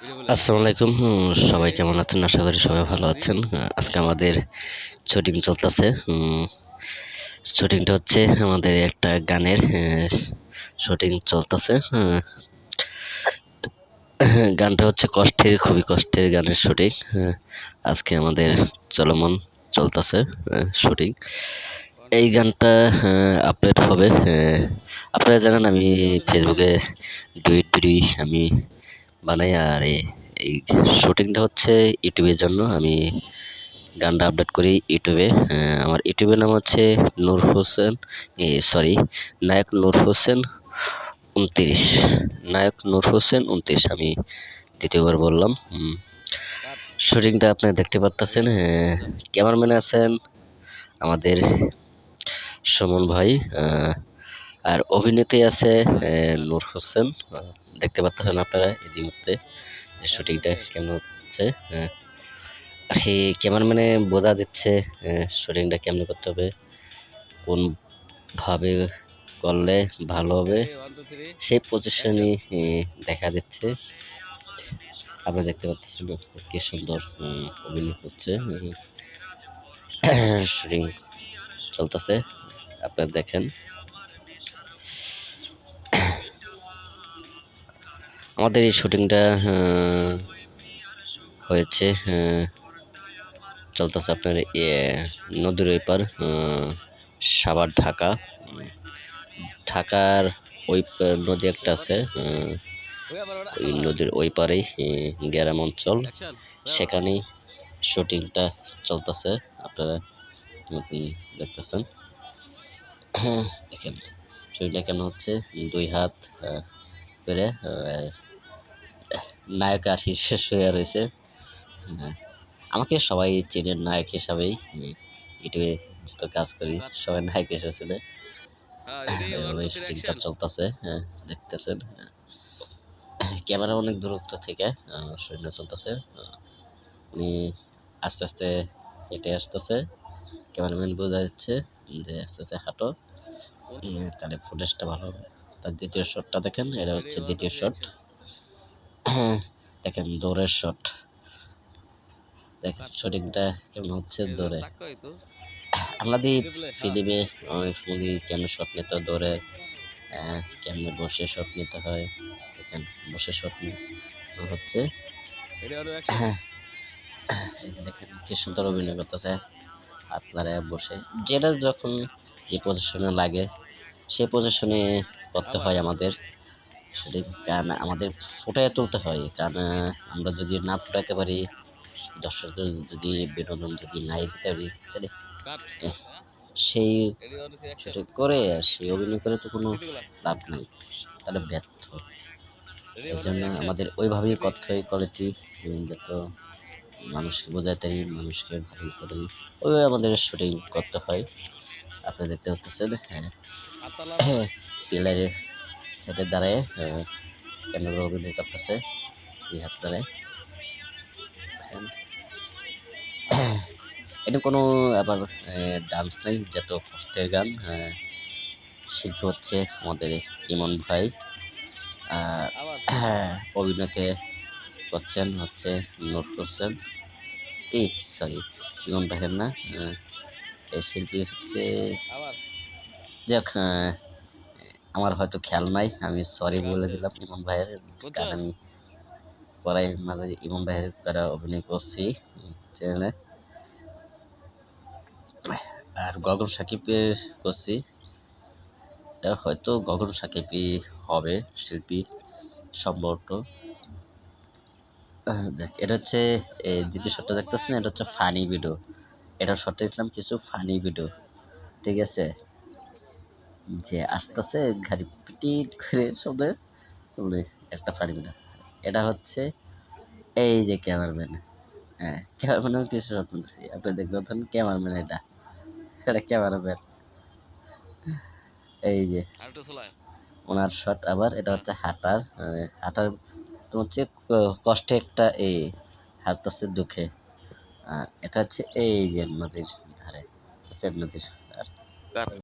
আসসালামু আলাইকুম। সবাই কেমন আছেন? আশা করি সবাই ভালো আছেন। আজকে আমাদের শুটিং চলতেছে। শুটিংটা হচ্ছে আমাদের একটা গানের শুটিং চলতেছে। গানটা হচ্ছে কষ্টের খুবই কষ্টের গানের শুটিং। আজকে আমাদের চলমান চলতেছে শুটিং। এই গানটা আপলোড হবে আহ, আপনারা জানেন আমি ফেসবুকে ডুইট ভিডিও আমি বানাই, আর এই শুটিংটা হচ্ছে ইউটিউবের জন্য। আমি গানটা আপডেট করি ইউটিউবে আমার ইউটিউবের নাম হচ্ছে নূর হোসেন সরি নায়ক নূর হোসেন উনত্রিশ। নায়ক নূর হোসেন উনত্রিশ, আমি দ্বিতীয়বার বললাম। শুটিংটা আপনারা দেখতে পাচ্ছেন ক্যামেরাম্যান আছেন আমাদের সুমন ভাই আর অভিনেত্রী আছে নূর হোসেন। দেখতে পাচ্ছেন আপনারা এই মুহূর্তে শুটিংটা কেমন হচ্ছে আর সেই ক্যামেরাম্যানে বোঝা দিচ্ছে শুটিংটা কেমন করতে হবে, কোন ভাবে করলে ভালো হবে। সেই পজিশনই দেখা দিচ্ছে আপনি দেখতে পাচ্ছেন কি সুন্দর অভিনয় হচ্ছে শুটিং চলতেছে। আপনারা দেখেন। আমাদের এই শুটিংটা হয়েছে চলতেছে আপনার নদীর ওই পার সাভার ঢাকা। ঢাকার ওই নদী একটা আছে ওই নদীর ওই পারেই গ্রাম অঞ্চল। সেখানেই শুটিংটা চলতেছে, আপনারা দেখতেছেন। দেখেন, শুটিংটা কেন হচ্ছে, দুই হাত করে নায়ক আর শেষ হয়ে রয়েছে। হ্যাঁ, আমাকে সবাই চেনে নায়ক হিসাবেই। ইউটিউবে যত কাজ করি সবাই নায়ক হিসেবে শুটিংটা চলতেছে হ্যাঁ দেখতেছেন ক্যামেরা অনেক দূরত্ব থেকে সৈন্য চলতেছে উনি আস্তে আস্তে হেঁটে আসতেছে। ক্যামেরাম্যান বোঝা যাচ্ছে যে আস্তে আস্তে হাঁটো। তাহলে ফুটেজটা ভালো হবে। তার দ্বিতীয় শটটা দেখেন এটা হচ্ছে দ্বিতীয় শট দেখেন দৌড়ের শট দেখেন শুটিংটা কেমন হচ্ছে দৌড়ে। আমাদের ফিল্মে অনেক মুভি কেমন শট নিতে হয় দৌড়ে? আহ, কেমনে বসে শট নিতে হয়? দেখেন বসে শট হচ্ছে। হ্যাঁ। দেখেন কি সুন্দর অভিনয় করতেছে। আপনারা বসে যেটা যখন যে পজিশনে লাগে সেই পজিশনে করতে হয় আমাদের। সেটা গান আমাদের ফুটায় তুলতে হয়। গান আমরা যদি না ফুটাইতে পারি দর্শকদের যদি বিনোদন যদি নাই দিতে পারি তাহলে সেই সেটা করে আর সেই অভিনয় করে তো কোনো লাভ নাই। তাহলে ব্যর্থ। এই জন্য আমাদের ওইভাবেই করতে হয় কোয়ালিটি যত মানুষকে বোঝাতে পারি মানুষকে ভালো করতে পারি ওইভাবে আমাদের শুটিং করতে হয়। আপনি দেখতে পাচ্ছেন হ্যাঁ। পিলারে সেটের দ্বারায় ক্যামেরা অভিনয় করতেছে? এই হাত দ্বারায় এটা কোনো আবার ডান্স নেই যত কষ্টের গান শিল্পী হচ্ছে আমাদের ইমন ভাই। আর অভিনয়তে করছেন হচ্ছে নোট করছেন এই সরি ইমন ভাইয়ের না এই শিল্পী হচ্ছে যাক আহ, আমার হয়তো খেয়াল নাই আমি সরি বলে দিলাম ইমন ভাইয়ের কারণ আমি পরে মাঝে ইমন ভাইয়ের দ্বারা অভিনয় করছি চ্যানেলে আর গগন সাকিবের করছি। এটা হয়তো গগন সাকিবই হবে শিল্পী সম্ভবত। দেখ এটা হচ্ছে এই দ্বিতীয় শটটা দেখতেছেন এটা হচ্ছে ফানি ভিডিও এটা শটটা ইসলাম কিছু ফানি ভিডিও ঠিক আছে? যে আসতেছে গাড়ি পিটিট করে শব্দে বলে একটা ফানি না। এটা হচ্ছে এই যে ক্যামেরাম্যান। হ্যাঁ ক্যামেরাম্যান কিছু শট নিচ্ছি আপনি দেখতে পাচ্ছেন ক্যামেরাম্যান এটা। এটা ক্যামেরাম্যান। এই যে ওনার শট আবার এটা হচ্ছে হাঁটার। হাঁটার তো হচ্ছে কষ্টে একটা এই হাঁটতেছে দুঃখে। আর এটা হচ্ছে এই যে নদীর ধারে নদীর আর